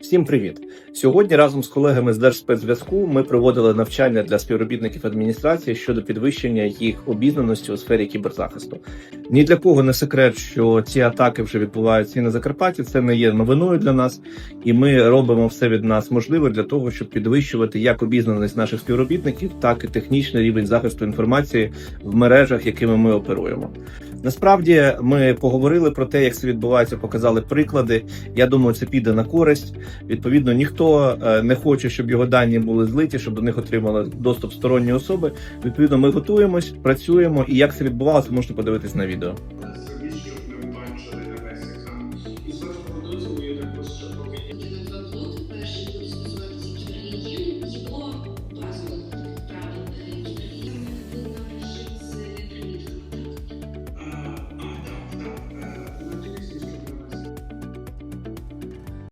Всім привіт! Сьогодні разом з колегами з Держспецзв'язку ми проводили навчання для співробітників адміністрації щодо підвищення їх обізнаності у сфері кіберзахисту. Ні для кого не секрет, що ці атаки вже відбуваються і на Закарпатті. Це не є новиною для нас, і ми робимо все від нас можливе для того, щоб підвищувати як обізнаність наших співробітників, так і технічний рівень захисту інформації в мережах, якими ми оперуємо. Насправді ми поговорили про те, як це відбувається, показали приклади. Я думаю, це піде на користь. Відповідно, ніхто е, не хоче, щоб його дані були злиті, щоб до них отримали доступ сторонні особи. Відповідно, ми готуємось, працюємо, і як це відбувалося, можна подивитись на відео. Завіщо не бачили на весь екран.